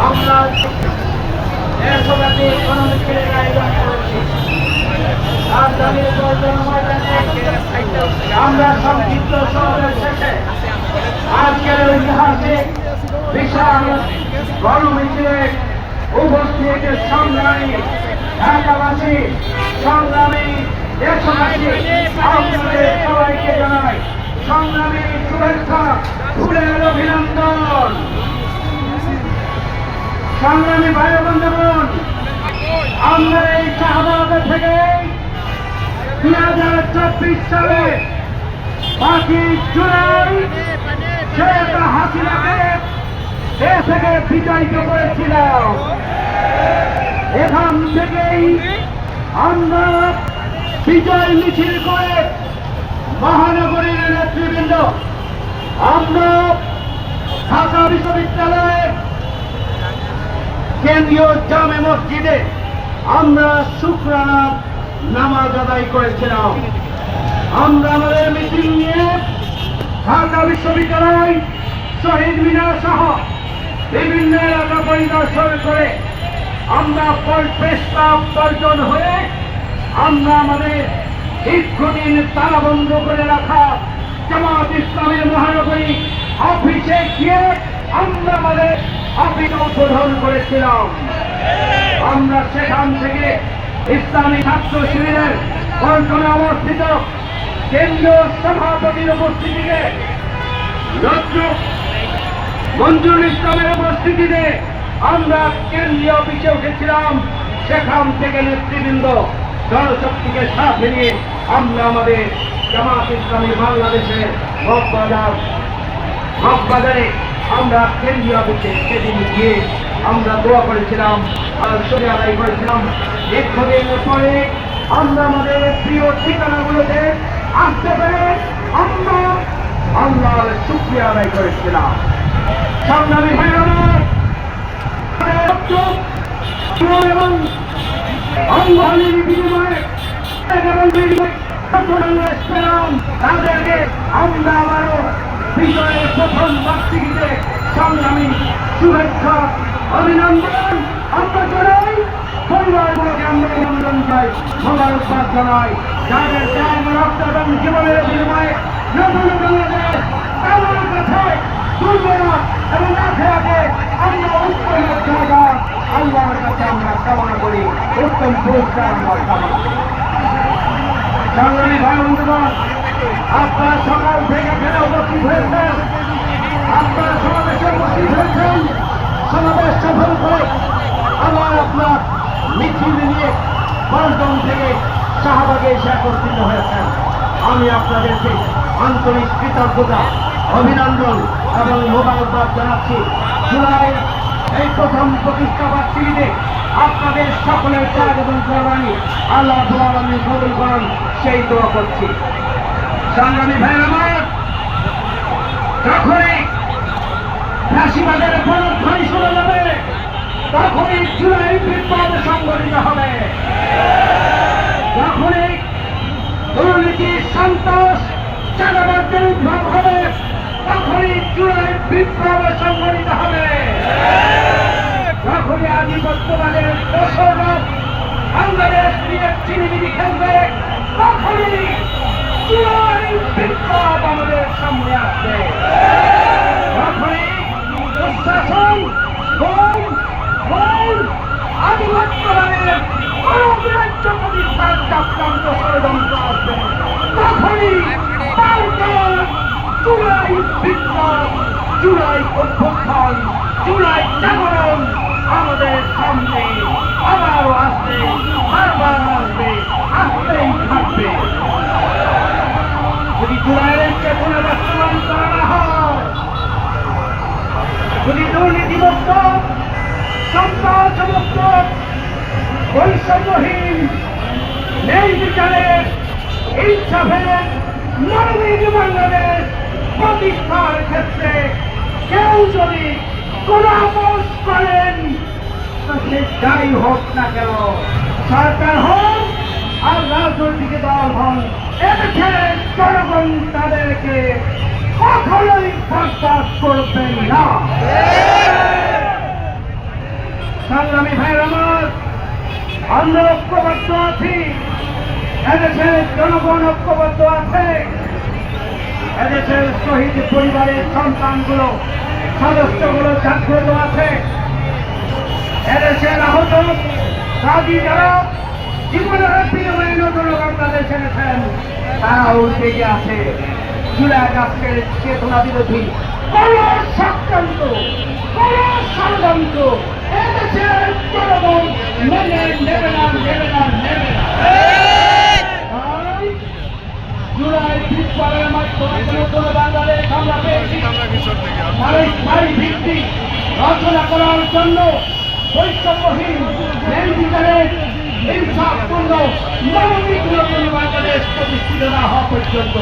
আমরা দেশব্যাপী গণমিছিলের আয়োজন করেছি রাজধানীর প্রয়োজন ময়দানে আমরা সংক্ষিপ্ত শহরের শেষে আজকের ঐতিহাসিক বিশাল গণমিছিলে উপস্থিত সংগ্রামী ঢাকাবাসী সংগ্রামী সংগ্রামী ভাই বন্ধুগণ, আমরা এই শাহবাগ থেকে দুই হাজার চব্বিশ সালে বাকি জুলাই হাসিনাকে দেশ থেকে বিতাড়িত করেছিলাম। এখান থেকেই আমরা বিজয় মিছিল করে মহানগরীর নেতৃবৃন্দ, আমরা ঢাকা বিশ্ববিদ্যালয়ের কেন্দ্রীয় জামে মসজিদে আমরা শুক্রানা নামাজ আদায় করেছিলাম। আমরা আমাদের মিটিং নিয়ে ঢাকা বিশ্ববিদ্যালয় শহীদ মিনার সহ বিভিন্ন এলাকা পরিদর্শন করে আমরা ক্লাব বর্জন হয়ে আমরা আমাদের দীর্ঘদিন তালা বন্ধ করে রাখা জামাত ইসলামের মহানগরী অফিসে গিয়ে আমরা আমাদের অফিস উদ্বোধন করেছিলাম। আমরা সেখান থেকে ইসলামী ছাত্র শিবিরের পল্টনে অবস্থিত কেন্দ্রীয় সভাপতির উপস্থিতিতে মঞ্জুর ইসলামের উপস্থিতিতে আমরা কেন্দ্রীয় অফিসে উঠেছিলাম। সেখান থেকে নেতৃবৃন্দ জনশক্তিকে সাথে নিয়ে আমরা আমাদের জামাত ইসলামী বাংলাদেশের মগবাজার মগবাজারে আমরা কেন্দ্রীয় অফিসে সেদিন গিয়ে আমরা দোয়া করেছিলাম আর সরে আদায় করেছিলাম। দীর্ঘদিনের পরে আমরা আমাদের প্রিয় ঠিকানাগুলোতে আসতে পেরে আমরা আল্লাহর শুক্রিয়া আদায় করেছিলাম। সংগ্রামী আমার এবং অঙ্গনের বিনিময়ে এবং বিনিময়ে পেলাম তাদেরকে আমরা আবারও বিজয়ের প্রথম বার্ষিকীতে সংগ্রামী শুভেচ্ছা অভিনন্দন। আমরা জানাই পরিবারগুলোকে আমরা অভিনন্দন চাই মোবারকবাদ জানাই। যাদের ত্যাগ রক্ত এবং জীবনের বিনিময়ে নতুন বাংলাদেশ আমার কাছে দুর্বল এবং আখেরাতে আমরা উত্তমের জায়গা আল্লাহর কাছে আমরা কামনা করি, উত্তম পুরস্কার আমরা কামনা করি। সংগ্রামী ভাই বন্ধুগণ, আপনারা সকাল থেকে এখানে উপস্থিত হয়েছেন। আপনারা সমাবেশে উপস্থিত হয়েছেন। সমাবেশ সফল করে আবার আপনার মিছিল নিয়ে পল্টন থেকে শাহবাগে এসে একত্রিত হয়েছেন। আমি আপনাদেরকে আন্তরিক কৃতজ্ঞতা, অভিনন্দন এবং মোবারকবাদ জানাচ্ছি। জুলাই এই প্রথম প্রতিষ্ঠা বার্ষিকীতে আপনাদের সকলের ত্যাগ এবং কোরবানি আল্লাহ আমি কবুল করেন, সেই দোয়া করছি। সংগ্রামী ভাই আমার, যখনই ফাঁসিবাদের গণধ্বনি শুরু যাবে তখনই জুলাই বিপ্লব সংগঠিত হবে। যখনই দুর্নীতি সন্তোষ চাঁদাবাদের উদ্ভব হবে বিপ্লব সংগঠিত হবে। যখনই আধিপত্যবাদের দোষর বাংলাদেশ নিয়ে চিনিমিনি খেলবে, তখনই জুলাই বিপ্লব আমাদের সামনে আসবে। দুঃশাসন তখনই বিপ্লব জুলাই অভ্যুত্থান, জুলাই জাগরণ আমাদের সামনে আবারও আসবে, বারবার আসবে, আসতেই থাকবে। যদি জুলাইয়ের চেতনা বাস্তবায়ন করা না হয়, যদি দুর্নীতিমুক্ত সন্ত্রাসমুক্ত বৈষম্যহীন নেই বিচারের ইনসাফের মানবিক বাংলাদেশ প্রতিষ্ঠার ক্ষেত্রে কেউ যদি আপোষ করেন সে যাই হোক না কেন। সরকার হোক আর রাজনীতি রাজনৈতিক দল হন এদেশে জনগণ তাদেরকে কখনোই প্রস্তাব করবেন না। সংগ্রামী ভাইয়ের আমার, আমরা ঐক্যবদ্ধ আছি। এদেশের জনগণ ঐক্যবদ্ধ আছে। এদেশের শহীদ পরিবারের সন্তানগুলো, সদস্যগুলো জাগ্রত আছে। এদেশের আহত কাজী যারা জীবনের বিনিময়ে নতুন বাংলাদেশ এনেছেন। তারাও জেগে আছে। জুলাই আগস্টের চেতনা বিরোধী কোন চক্রান্ত কোন ষড়যন্ত্র। এদেশের জনগণ, মেনে নেবে না নেবে না নেবে না। জুলাই বিপ্লবের মাধ্যমে নতুন বাংলাদেশ আমরা পেয়েছি। করার জন্য বৈষম্যহীন ন্যায়বিচারের হিংসাপূর্ণ মানবিক নতুন বাংলাদেশ প্রতিষ্ঠিত না হওয়া পর্যন্ত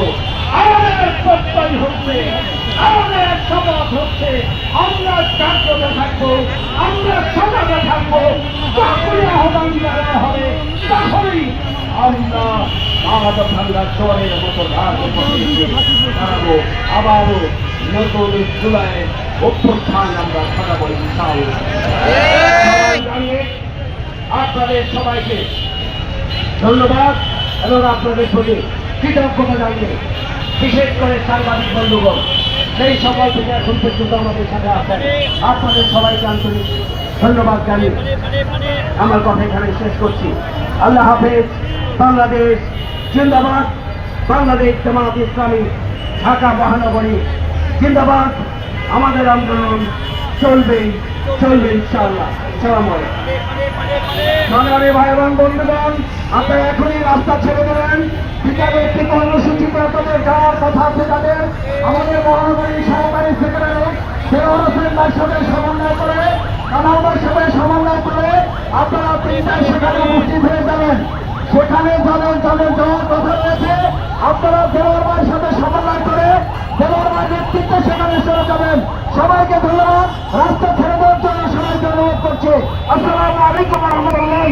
আমাদের প্রত্যয় হচ্ছে, আমাদের শপথ হচ্ছে, আমরা জাগ্রত থাকব, আমরা থাকব, যখনই আহ্বান হবে, তখনই আমরা আমাদের ভাঙ্গার চরের মতো দাঁড়াবো আবারও নতুন জুলাই অভ্যুত্থান আমরা ঘটাবো আপনাদের সবাইকে ধন্যবাদ এবং আপনাদের প্রতি কৃতজ্ঞতা জানিয়ে বিশেষ করে সাংবাদিক বন্ধুগণ সেই সকল থেকে এখন পর্যন্ত আমাদের সাথে আছেন, আপনাদের সবাইকে আন্তরিক ধন্যবাদ জানিয়ে আমার কথা এখানে শেষ করছি। আল্লাহ হাফেজ, বাংলাদেশ জিন্দাবাদ। বাংলাদেশ জামাত ইসলামী, ঢাকা মহানগরী। জিন্দাবাদ। আমাদের আন্দোলন চলবেই চলবে ইনশাআল্লাহ। ভাই এবং বন্ধুগণ, আপনারা এখনই রাস্তা ছেড়ে দেবেন বিকালে একটি কর্মসূচি করে আপনাদের যাওয়ার কথা তাদের। আমাদের মহানগরী সহকারী সেক্রেটারি দেওয়ার হোসেন সাথে সমন্বয় করে কামালবার সাথে সমন্বয় করে আপনারা তিনটায় সেখানে উপস্থিত হয়ে যাবেন সেখানে যাদের যাদের যাওয়ার কথা রয়েছে আপনারা দেওয়ার ভাইয়ের সাথে সমন্বয় করে, দেওয়ার ভাই নেতৃত্বে সেখানে চলে যাবেন। সবাইকে ধন্যবাদ। রাস্তা ছেড়ে দেওয়ার জন্য সবাইকে অনুরোধ করছি। আসসালামু আলাইকুম রহমতুল্লাহ